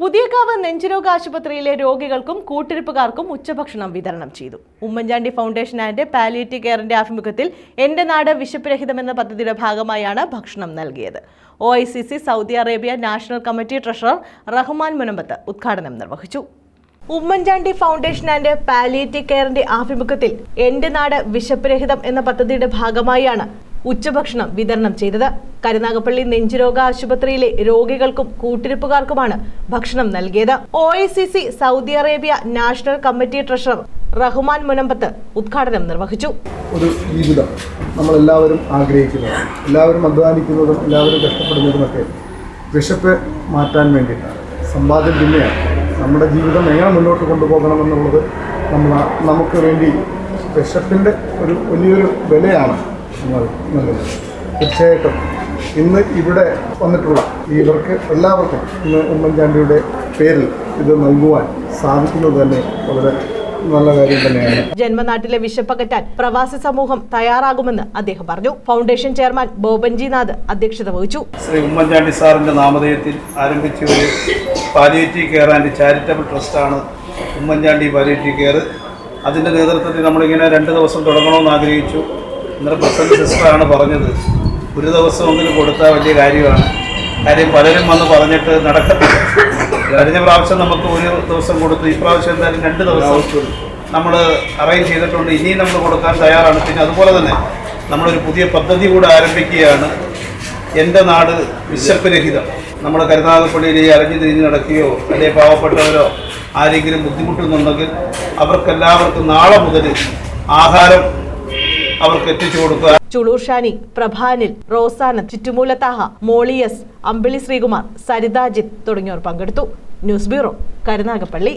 പുതിയകാവ് നെഞ്ചുരോഗ ആശുപത്രിയിലെ രോഗികൾക്കും കൂട്ടിരിപ്പുകാർക്കും ഉച്ചഭക്ഷണം വിതരണം ചെയ്തു. ഉമ്മൻചാണ്ടി ഫൗണ്ടേഷൻ ആൻഡ് പാലിയേറ്റീവ് കെയറിന്റെ ആഭിമുഖ്യത്തിൽ എന്റെ നാട് വിശപ്പുരഹിതം എന്ന പദ്ധതിയുടെ ഭാഗമായാണ് ഭക്ഷണം നൽകിയത്. O Saudi Arabia national committee treasurer Rahman Munambath ഉദ്ഘാടനം നിർവഹിച്ചു. ഉമ്മൻചാണ്ടി ഫൗണ്ടേഷൻ ആൻഡ് പാലിയേറ്റീവ് കെയറിന്റെ ആഭിമുഖ്യത്തിൽ എന്റെ നാട് വിശപ്പുരഹിതം എന്ന പദ്ധതിയുടെ ഭാഗമായാണ് ഉച്ചഭക്ഷണം വിതരണം ചെയ്തത്. കരുനാഗപ്പള്ളി നെഞ്ചുരോഗ ആശുപത്രിയിലെ രോഗികൾക്കും കൂട്ടിരിപ്പുകാർക്കുമാണ് ഭക്ഷണം നൽകിയത്. O Saudi Arabia national committee treasurer Rahman Munambath ഉദ്ഘാടനം നിർവഹിച്ചു. ഒരു ജീവിതം നമ്മൾ എല്ലാവരും ആഗ്രഹിക്കുന്നതാണ്. എല്ലാവരും അധ്വാനിക്കുന്നതും എല്ലാവരും കഷ്ടപ്പെടുന്നതുമൊക്കെ വിശപ്പ് മാറ്റാൻ വേണ്ടിയിട്ടാണ്. സമ്പാദ്യം പിന്നെയാണ്. നമ്മുടെ ജീവിതം എങ്ങനെ മുന്നോട്ട് കൊണ്ടുപോകണം എന്നുള്ളത് നമ്മൾ നമുക്ക് വേണ്ടി വിശപ്പിന്റെ ഒരു വലിയൊരു വിലയാണ് നൽകുന്നത് തീർച്ചയായിട്ടും. ഇന്ന് ഇവിടെ വന്നിട്ടുള്ള ഇവർക്ക് എല്ലാവർക്കും ഇന്ന് ഉമ്മൻചാണ്ടിയുടെ പേരിൽ ഇത് നൽകുവാൻ സാധിക്കുന്നത് തന്നെ വളരെ നല്ല കാര്യം തന്നെയാണ്. ജന്മനാട്ടിലെ വിശപ്പകറ്റാൻ പ്രവാസി സമൂഹം തയ്യാറാകുമെന്ന് അദ്ദേഹം പറഞ്ഞു. ഫൗണ്ടേഷൻ ചെയർമാൻ ബോബൻജിനാഥ് അധ്യക്ഷത വഹിച്ചു. ശ്രീ ഉമ്മൻചാണ്ടി സാറിന്റെ നാമധേയത്തിൽ ആരംഭിച്ച ഒരു പാലിയേറ്റീവ് കെയർ ആൻഡ് ചാരിറ്റബിൾ ട്രസ്റ്റാണ് ഉമ്മൻചാണ്ടി പാലിയേറ്റീവ് കെയർ. അതിന്റെ നേതൃത്വത്തിൽ നമ്മളിങ്ങനെ രണ്ട് ദിവസം തുടങ്ങണമെന്ന് ആഗ്രഹിച്ചു. ഇന്നലെ പ്രസന്റ് സിസ്റ്ററാണ് പറഞ്ഞത്. ഒരു ദിവസമെങ്കിലും കൊടുത്താൽ വലിയ കാര്യമാണ്. കാര്യം പലരും വന്ന് പറഞ്ഞിട്ട് നടക്കത്തില്ല. കഴിഞ്ഞ പ്രാവശ്യം നമുക്ക് ഒരു ദിവസം കൊടുത്തു. ഇപ്രാവശ്യം പ്രാവശ്യം എന്തായാലും രണ്ട് ദിവസം നമ്മൾ അറേഞ്ച് ചെയ്തിട്ടുണ്ട്. ഇനിയും നമ്മൾ കൊടുക്കാൻ തയ്യാറാണ്. പിന്നെ അതുപോലെ തന്നെ നമ്മളൊരു പുതിയ പദ്ധതി കൂടെ ആരംഭിക്കുകയാണ്. എന്റെ നാട് വിശപ്പരഹിതം. നമ്മൾ കരുനാഗപ്പള്ളിയിൽ ഈ അലഞ്ഞു തിരിഞ്ഞ് നടക്കുകയോ അല്ലെങ്കിൽ പാവപ്പെട്ടവരോ ആരെങ്കിലും ബുദ്ധിമുട്ടുന്നുണ്ടെങ്കിൽ അവർക്കെല്ലാവർക്കും നാളെ മുതൽ ആഹാരം അവർക്ക് എത്തിച്ചു കൊടുക്കുക. ചുളൂർ ഷാനി പ്രഭാനിൽ റോസാന ചുറ്റുമൂലത്താഹ മോളിയസ് അമ്പിളി ശ്രീകുമാർ സരിതാജിത്ത് തുടങ്ങിയവർ പങ്കെടുത്തു. News bureau Karunagappally.